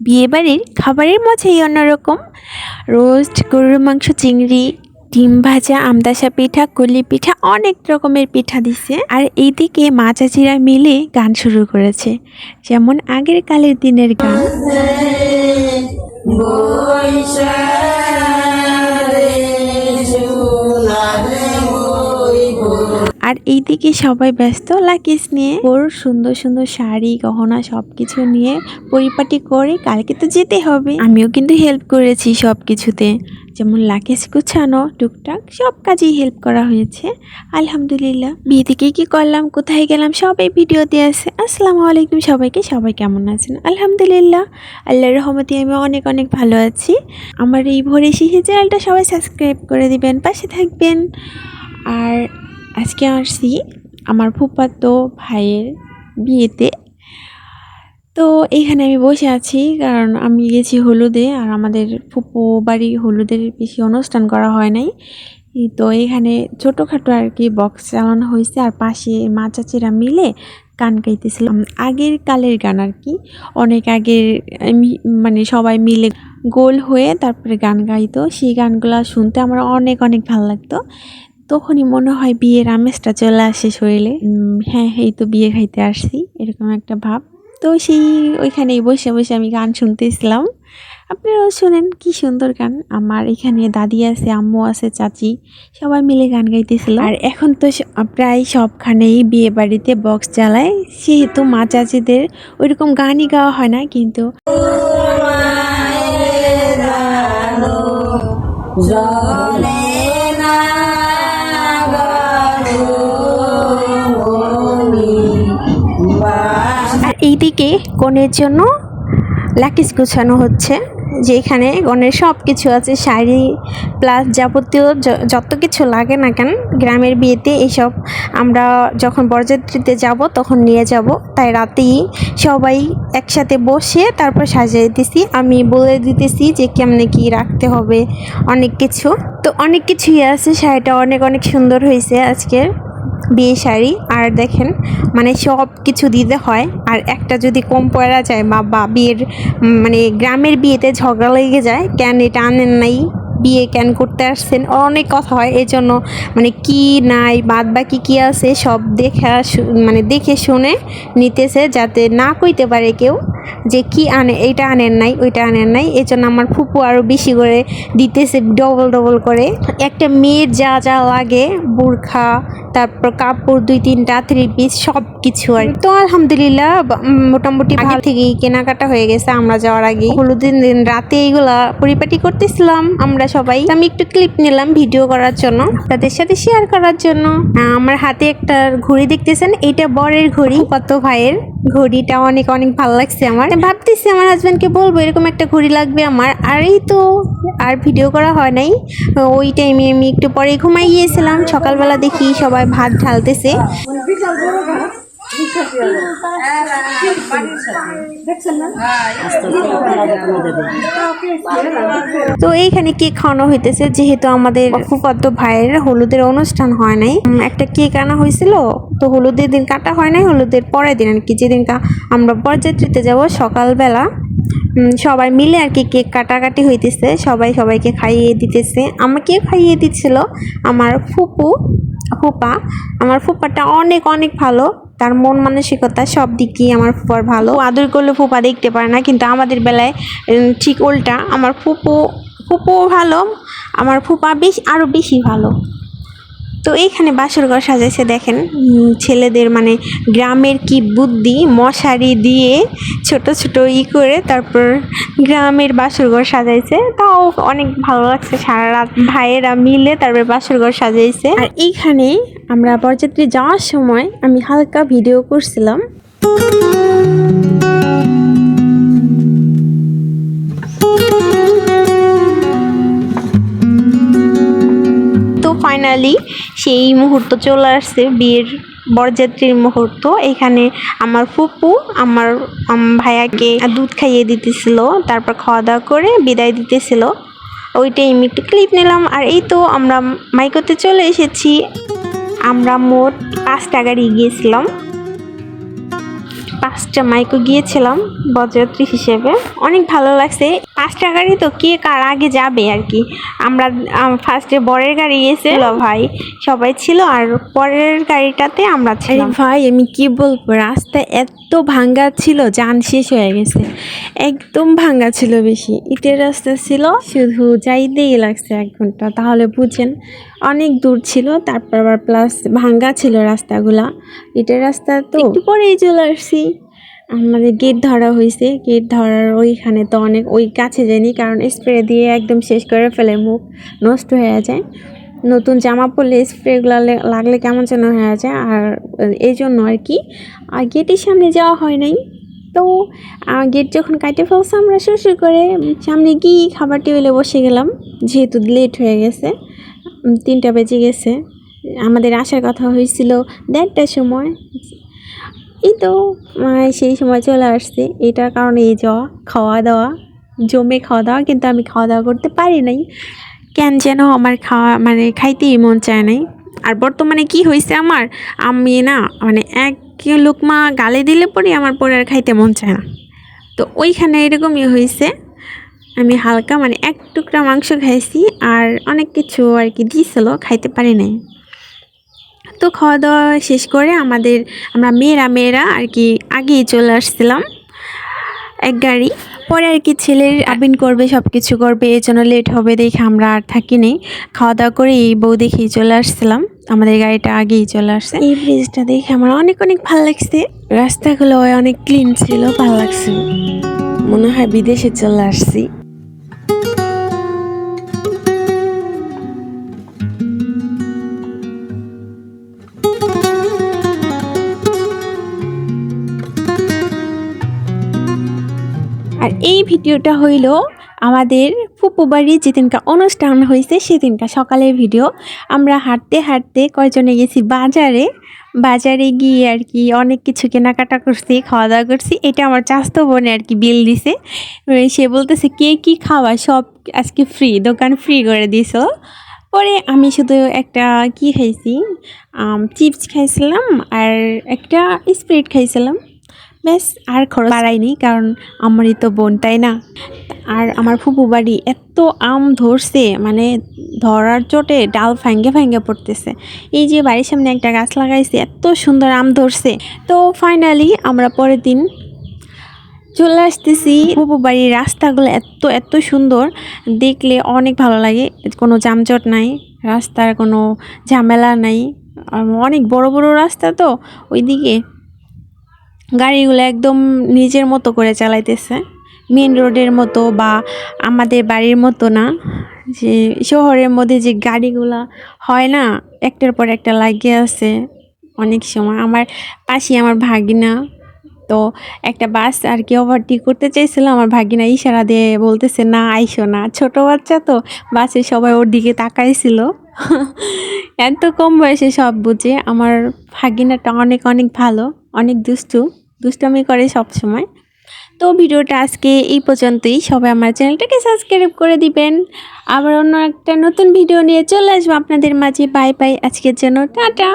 বিয়েবাড়ির খাবারের মজাই অন্যরকম। রোস্ট, গরুর মাংস, চিংড়ি, ডিম ভাজা, আমদাসা পিঠা, কুলি পিঠা অনেক রকমের পিঠা দিছে। আর এইদিকে মাচাচিরা মিলে গান শুরু করেছে। যেমন আগের কালের দিনের গান। আর এইদিকে সবাই ব্যস্ত লাকিস নিয়ে। ওর সুন্দর সুন্দর শাড়ি, গহনা সবকিছু নিয়ে পরিপাটি করে কালকে তো যেতে হবে। আমিও কিন্তু হেল্প করেছি সব কিছুতে যেমন লাকেশ গুছানো, টুকটাক সব কাজেই হেল্প করা হয়েছে। আলহামদুলিল্লাহ। বিয়ে থেকে কি করলাম, কোথায় গেলাম, সবাই ভিডিও দিয়ে আছে। আসসালামু আলাইকুম সবাইকে। সবাই কেমন আছেন? আলহামদুলিল্লাহ। আল্লাহর রহমতে আমি অনেক অনেক ভালো আছি। আমার এই ভোরে শিশি চ্যানেলটা সবাই সাবস্ক্রাইব করে দিবেন, পাশে থাকবেন। আর আজকে আসছি আমার ফুফাতো ভাইয়ের বিয়েতে। তো এইখানে আমি বসে আছি, কারণ আমি গেছি হলুদে, আর আমাদের ফুপু বাড়ি হলুদের বেশি অনুষ্ঠান করা হয় নাই। তো এখানে ছোটোখাটো আর কি বক্স চালানো হয়েছে, আর পাশে মা চাচিরা মিলে গান গাইতেছিলাম আগের কালের গান আর কি। অনেক আগের মানে সবাই মিলে গোল হয়ে তারপরে গান গাইতো। সেই গানগুলো শুনতে আমার অনেক অনেক ভালো লাগতো। তখনই মনে হয় বিয়ের আমেজটা চলে আসে শরীরে। হ্যাঁ এই তো বিয়ে খাইতে আসছি, এরকম একটা ভাব। তো সেই ওইখানেই বসে বসে আমি গান শুনতেছিলাম। আপনারাও শোনেন, কি সুন্দর গান। আমার এখানে দাদি আছে, আম্মু আছে, চাচি, সবাই মিলে গান গাইতেছিল। আর এখন তো প্রায় সবখানেই বিয়ে বাড়িতে বক্স চালায় সেহেতু মা চাচিদের ওইরকম গানই গাওয়া হয় না, কিন্তু আর এইদিকে কনের জন্য লাকিস গোছানো হচ্ছে, যেখানে গনের সব কিছু আছে, শাড়ি প্লাস যাবতীয় যত কিছু লাগে না কেন, গ্রামের বিয়েতে এইসব আমরা যখন বরযাত্রীতে যাব, তখন নিয়ে যাব। তাই রাতেই সবাই একসাথে বসে তারপর সাজিয়ে দিতেছি আমি বলে দিতেছি যে কেমনে কি রাখতে হবে, অনেক কিছু। তো অনেক কিছুই আছে, শাড়িটা অনেক অনেক সুন্দর হয়েছে আজকের। বিয়ে শাড়ি, আর দেখেন মানে সব কিছু দিতে হয়। আর একটা যদি কম পড়া যায়, বা বিয়ের মানে গ্রামের বিয়েতে ঝগড়া লেগে যায়, কেন এটা আনেন নাই? বিয়ে কেন করতে আসছেন? অনেক কথা হয় এই জন্য মানে কি নাই, বাদ বাকি কি আছে, সব দেখা মানে দেখে শুনে নিতেছে, যাতে না কইতে পারে কেউ যে কি আনে, এইটা আনেন নাই, ওইটা আনেন নাই। এই জন্য আমার ফুপু আরও বেশি করে দিতেছে ডবল ডবল করে। একটা মেয়ের যা যা লাগে, বোরখা তারপর কাপড় দুই তিনটা থ্রি পিস সব কিছু আর। তো আলহামদুলিল্লাহ মোটামুটি ভালো থেকেই কেনাকাটা হয়ে গেছে আমরা যাওয়ার আগে। হলুদিন দিন রাতে এইগুলা পরিপাটি করতেছিলাম আমরা সবাই। আমি একটু ক্লিপ নিলাম ভিডিও করার জন্য তাদের সাথে শেয়ার করার জন্য। আমার হাতে একটা ঘড়ি দেখতেছেন এটা বরের ঘড়ি। কত ভাইয়ের ঘড়িটা অনেক অনেক ভালো লাগছে আমার। ভাবতেছি আমার হাজব্যান্ডকে বলব এরকম একটা ঘড়ি লাগবে আমার। আর এই তো আর ভিডিও করা হয় নাই। ওই টাইমে আমি একটু পরে ঘুমাই গিয়েছিলাম। সকালবেলা দেখি সবাই ভাত ঢালতেছে। তো এইখানে কেক খাওয়ানো হইতেছে, যেহেতু আমাদের ফুফাতো ভাইয়ের হলুদের অনুষ্ঠান হয় নাই। একটা কেক আনা হয়েছিল তো হলুদের দিন কাটা হয় নাই, হলুদের পরের দিন আর কি যেদিন আমরা বরযাত্রীতে যাব, সকালবেলা সবাই মিলে আর কি কেক কাটাকাটি হইতেছে। সবাই সবাইকে খাইয়ে দিতেছে। আমাকে খাইয়ে দিচ্ছিল। আমার ফুপু, ফুপা, আমার ফুপাটা অনেক অনেক ভালো। তার মন মানসিকতা সব দিকই আমার ফুপার ভালো। আদর করলে ফুপা দেখতে পারে না, কিন্তু আমাদের বেলায় ঠিক উল্টা। আমার ফুপু ফুপু ভালো। আমার ফুপা বেশ আরও বেশি ভালো। তো এইখানে বাসর ঘর সাজাইছে, দেখেন ছেলেদের মানে গ্রামের কি বুদ্ধি, মশারি দিয়ে ছোট ছোট ই করে তারপর গ্রামের বাসর ঘর সাজাইছে। তাও অনেক ভালো লাগছে, সারা রাত ভাইয়েরা মিলে তারপর বাসর ঘর সাজাইছে। আর এইখানে আমরা বরযাত্রী যাওয়ার সময় আমি হালকা ভিডিও করছিলাম। ফাইনালি সেই মুহূর্ত চলে আসছে, বিয়ের বরযাত্রীর মুহূর্ত। এখানে আমার ফুপু, আমার ভাইয়াকে দুধ খাইয়ে দিতেছিল, তারপর খাওয়া দাওয়া করে বিদায় দিতেছিল। ওইটাই আমি একটু ক্লিপ নিলাম, আর এই তো আমরা মাইকোতে চলে এসেছি। আমরা মোট পাঁচটা গাড়ি গিয়েছিলাম। পাঁচটা মাইকো গিয়েছিলাম বরযাত্রী হিসেবে। অনেক ভালো লাগছে। পাঁচটা গাড়ি তো কে কার আগে যাবে আর কি? আমরা ফার্স্টে বরের গাড়ি গিয়েছিল ভাই সবাই ছিল আর পরের গাড়িটাতে আমরা ছিলাম। ভাই আমি কি বলব রাস্তা এত ভাঙ্গা ছিল যান শেষ হয়ে গেছে। একদম ভাঙ্গা ছিল বেশি। ইটের রাস্তা ছিল শুধু যাইতেই লাগছে এক ঘণ্টা তাহলে বুঝেন অনেক দূর ছিল তারপর আবার প্লাস ভাঙ্গা ছিল রাস্তাগুলা। ইটের রাস্তা তো একটু পরেই চলে আসছি। আমাদের গেট ধরা হয়েছে গেট ধরার ওইখানে তো অনেক, ওই কাছে যায়নি কারণ স্প্রে দিয়ে একদম শেষ করে ফেলে, মুখ নষ্ট হয়ে যায়। নতুন জামা পরলে স্প্রেগুলো লাগলে কেমন যেন হয়ে যায়। আর, এই জন্য আর কি, আর গেটের সামনে যাওয়া হয় নাই। তো গেট যখন কাটে ফেলছে আমরা শুরু করে সামনে গিয়ে খাবার টেবিলে বসে গেলাম, যেহেতু লেট হয়ে গেছে, তিনটা বেজে গেছে। আমাদের আসার কথা হয়েছিল দেড়টার সময়। এই তো সেই সময় চলে আসছে। এটার কারণে এই যাওয়া খাওয়া দাওয়া, জমে খাওয়া দাওয়া, কিন্তু আমি খাওয়া দাওয়া করতে পারি নাই। কেন যেন আমার খাওয়া মানে খাইতেই মন চায় নাই। আর বর্তমানে কি হয়েছে আমার, আমি না মানে এক লোকমা গালে দিলে পরে আমার পরে আর খাইতে মন চায় না। তো ওইখানে এরকমই হয়েছে আমি হালকা মানে এক টুকরা মাংস খাইছি, আর অনেক কিছু আর কি দিয়েছিল খাইতে পারি নাই। তো খাওয়া দাওয়া শেষ করে আমাদের, আমরা মেয়েরা মেয়েরা আর কি আগেই চলে আসছিলাম এক গাড়ি। পরে আর কি ছেলের আবিন করবে সব কিছু করবে, এই জন্য লেট হবে দেখে আমরা আর থাকি নেই। খাওয়া দাওয়া করে এই বউ দেখেই চলে আসছিলাম। আমাদের গাড়িটা আগেই চলে আসছে। এই ব্রিজটা দেখে আমার অনেক অনেক ভালো লাগছে। রাস্তাগুলো অনেক ক্লিন ছিল, ভালো লাগছে মনে হয় বিদেশে চলে আসছি। আর এই ভিডিওটা হইল আমাদের ফুপু বাড়ি যেদিনকা অনুষ্ঠান হয়েছে সেদিনকা সকালের ভিডিও। আমরা হাঁটতে হাঁটতে কয়জনে গেছি বাজারে। বাজারে গিয়ে আর কি অনেক কিছু কেনাকাটা করছি খাওয়া দাওয়া করছি। এটা আমার চাস্তো বোনে আর কি বিল দিছে। সে বলতেছে, কে কি খাওয়া? সব আজকে ফ্রি দোকান ফ্রি করে দিছ? পরে আমি শুধু একটা কি খাইছি চিপস খাইছিলাম আর একটা স্প্রিট খাইছিলাম। ব্যাস, আর খরচ বাড়াইনি, কারণ আমারই তো বোন, তাই না? আর আমার ফুপু বাড়ি এত আম ধরছে মানে ধরার চোটে ডাল ফাঙ্গে ফাঙ্গে পড়তেছে। এই যে বাড়ির সামনে একটা গাছ লাগাইছে, এত সুন্দর আম ধরছে। তো ফাইনালি আমরা পরের দিন চলে আসতেছি। ফুপু বাড়ির রাস্তাগুলো এত এত সুন্দর, দেখলে অনেক ভালো লাগে। কোনো যানজট নাই, রাস্তার কোনো ঝামেলা নাই। অনেক বড় বড় রাস্তা তো, ওইদিকে গাড়িগুলো একদম নিজের মতো করে চালাইতেছে। মেন রোডের মতো বা আমাদের বাড়ির মতো না। যে শহরের মধ্যে যে গাড়িগুলা হয় না, একটার পর একটা লাগিয়ে আছে অনেক সময়। আমার পাশে আমার ভাগিনা, তো একটা বাস আর কি ওভারটেক করতে চাইছিল। আমার ভাগিনা ইশারা দিয়ে বলতেছে, না, আইসো না। ছোট বাচ্চা তো, বাসে সবাই ওর দিকে তাকাইছিল। এত কম বয়সে সব বুঝে। আমার ভাগিনাটা অনেক অনেক ভালো, অনেক দুষ্টু। দুষ্টামি করে সব সময় তো ভিডিওটা আজকে এই পর্যন্তই। সবাই আমার চ্যানেলটাকে সাবস্ক্রাইব করে দিবেন। আবার অন্য একটা নতুন ভিডিও নিয়ে চলে আসব আপনাদের মাঝে। বাই বাই আজকের জন্য টাটা।